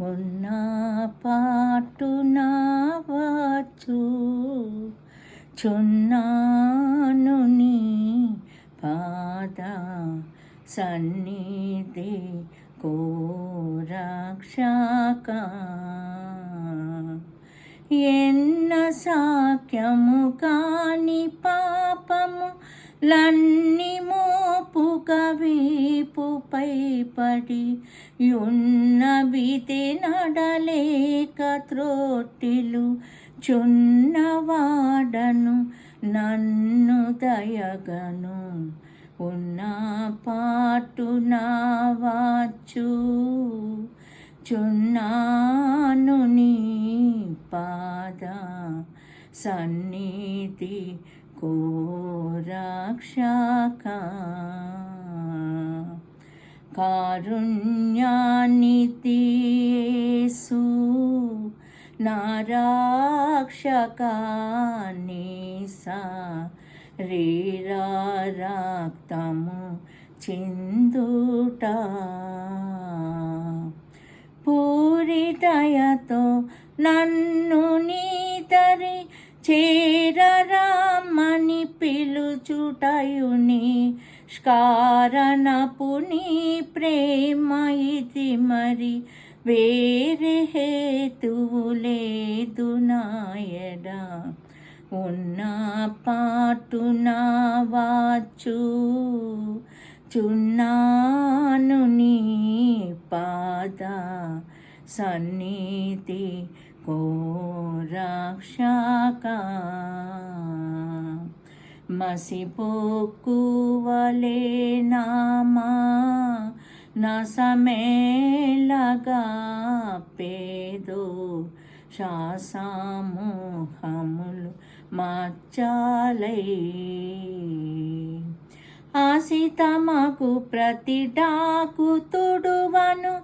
ఉన్న పాటు నావచ్చు చున్నాను నీ పాద సన్నిధి కోరక్షక. ఎన్న సాఖ్యము కాని పాపము లన్న వీపుపై పడి యున్న బితి నడలేక త్రోటిలు చున్నవాడను నన్ను దయగను. ఉన్న పాటు నా వచ్చు చున్నాను నీ పాద సన్నిధి కోరాక్షాకా. కారుణ్యానితీసు నారాక్షకానిసా రీరాక్తము చిందుట. పూరితయతో నన్ను నీతరి చేరరామని పిలుచుటయుని స్కారణపు నీ ప్రేమ ఇది మరి వేరే హేతువు లేదు నాయడా ఉన్న పాటు నా వచ్చు చున్నాను నీ పాద సన్నిధి కోరక్షక మసిపోక్కు వలే నామా నసమేలగా పేదో శాసామోహములు మచ్చాలై ఆసితమకు ప్రతిడాకు తుడువను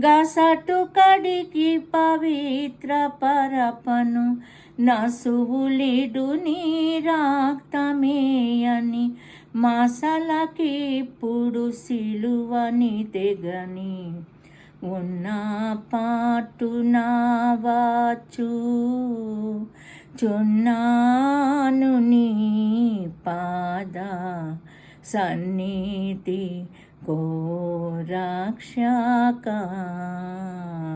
గసటు కడికి పవిత్ర పరపను నసువులిడు నీరాక్తమేయని మసలకిప్పుడు సిలువని తెగని ఉన్న పాటు నా చున్నాను నీ పాద సన్నిధి కోరక్షక.